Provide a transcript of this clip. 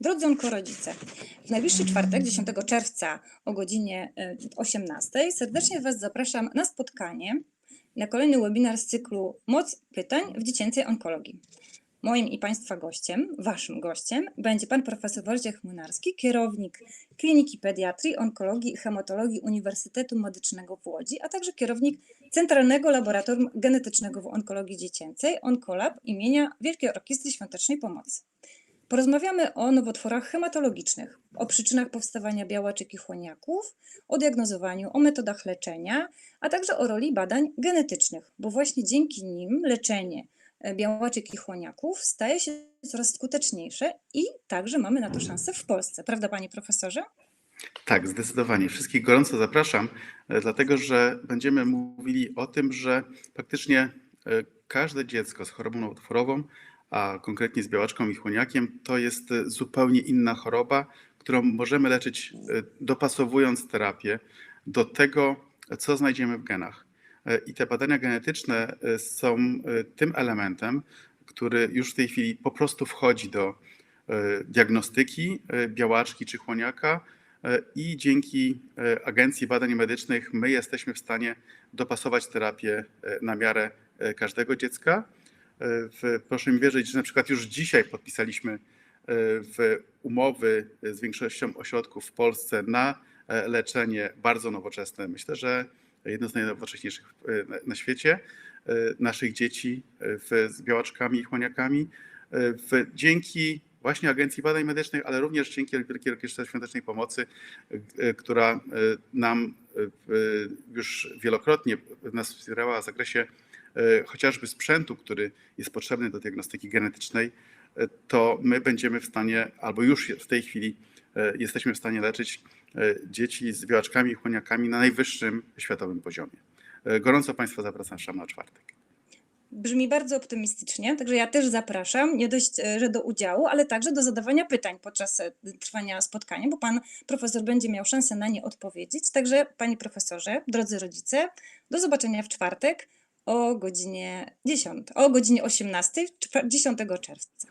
Drodzy onkorodzice, w najbliższy czwartek, 10 czerwca o godzinie e, 18 serdecznie Was zapraszam na spotkanie, na kolejny webinar z cyklu Moc pytań w dziecięcej onkologii. Moim i Państwa gościem, Waszym gościem, będzie Pan Profesor Wojciech Młynarski, kierownik Kliniki Pediatrii, Onkologii i Hematologii Uniwersytetu Medycznego w Łodzi, a także kierownik Centralnego Laboratorium Genetycznego w Onkologii Dziecięcej, Onkolab imienia Wielkiej Orkiestry Świątecznej Pomocy. Porozmawiamy o nowotworach hematologicznych, o przyczynach powstawania białaczek i chłoniaków, o diagnozowaniu, o metodach leczenia, a także o roli badań genetycznych, bo właśnie dzięki nim leczenie e, białaczek i chłoniaków staje się coraz skuteczniejsze i także mamy na to szansę w Polsce. Prawda, panie profesorze? Tak, zdecydowanie. Wszystkich gorąco zapraszam, e, dlatego że będziemy mówili o tym, że praktycznie e, każde dziecko z chorobą nowotworową, a konkretnie z białaczką i chłoniakiem, to jest e, zupełnie inna choroba, którą możemy leczyć e, dopasowując terapię do tego, co znajdziemy w genach. E, I te badania genetyczne są tym elementem, który już w tej chwili po prostu wchodzi do diagnostyki białaczki czy chłoniaka, i dzięki Agencji Badań Medycznych my jesteśmy w stanie dopasować terapię na miarę każdego dziecka. W- Proszę mi wierzyć, że na przykład już dzisiaj podpisaliśmy e, w umowy z większością ośrodków w Polsce na e, leczenie bardzo nowoczesne. Myślę, że jedno z najnowocześniejszych e, na- świecie naszych dzieci z białaczkami i chłoniakami. Dzięki właśnie Agencji Badań Medycznych, ale również dzięki Wielkiej Orkiestrze Świątecznej Pomocy, która nam już wielokrotnie nas wspierała w zakresie chociażby sprzętu, który jest potrzebny do diagnostyki genetycznej, e, to my będziemy w stanie, albo już w tej chwili e, jesteśmy w stanie leczyć e, dzieci z białaczkami i chłoniakami na najwyższym światowym poziomie. E, Gorąco Państwa zapraszam na czwartek. Brzmi bardzo optymistycznie, także ja też zapraszam, nie dość, e, że do udziału, ale także do zadawania pytań podczas e, trwania spotkania, bo pan profesor będzie miał szansę na nie odpowiedzieć. Także, panie profesorze, drodzy rodzice, do zobaczenia w czwartek o godzinie 10, o godzinie 18, czwa- 10 czerwca.